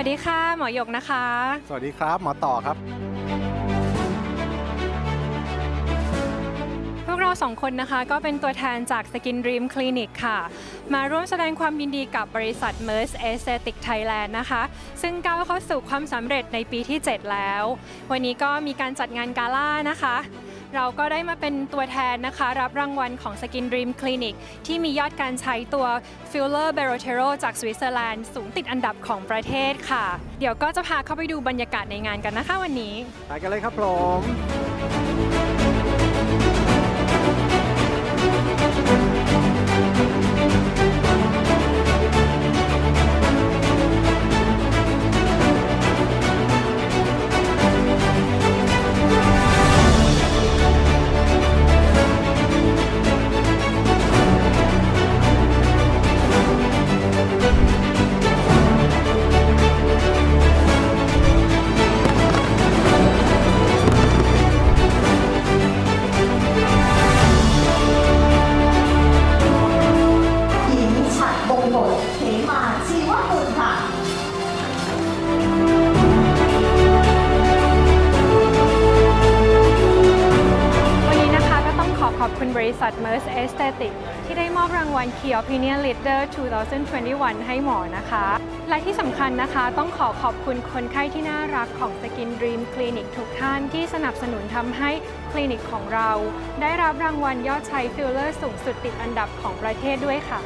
วัสดีค่ะ หมอหยกนะคะ สวัสดีครับ หมอต่อครับ พวกเราสองคนนะคะก็เป็นตัวแทนจาก Skin Dream Clinic ค่ะ มาร่วมแสดงความยินดีกับบริษัท MERS Aesthetic Thailand นะคะ ซึ่งก้าวเข้าสู่ความสำเร็จในปีที่ 7 แล้ว วันนี้ก็มีการจัดงานกาล่านะคะ เราก็ได้มาเป็นตัวแทนนะคะ รับรางวัลของ Skin Dream Clinic ที่มียอดการใช้ตัว Filler b e r o t e r o จากสวิตเซอร์แลนด์สูงติดอันดับของประเทศค่ะ เดี๋ยวก็จะพาเข้าไปดูบรรยากาศในงานกันนะคะวันนี้ ไปกันเลยครับผม บริษัท MERS Aesthetic ที่ได้มอบรางวัล Key Opinion Leader 2021 ให้หมอนะคะ และที่สำคัญนะคะต้องขอขอบคุณคนไข้ที่น่ารักของ Skin Dream Clinic ทุกท่านที่สนับสนุนทำให้คลินิกของเรา ได้รับรางวัลยอดใช้ฟิลเลอร์สูงสุดติดอันดับของประเทศด้วยค่ะ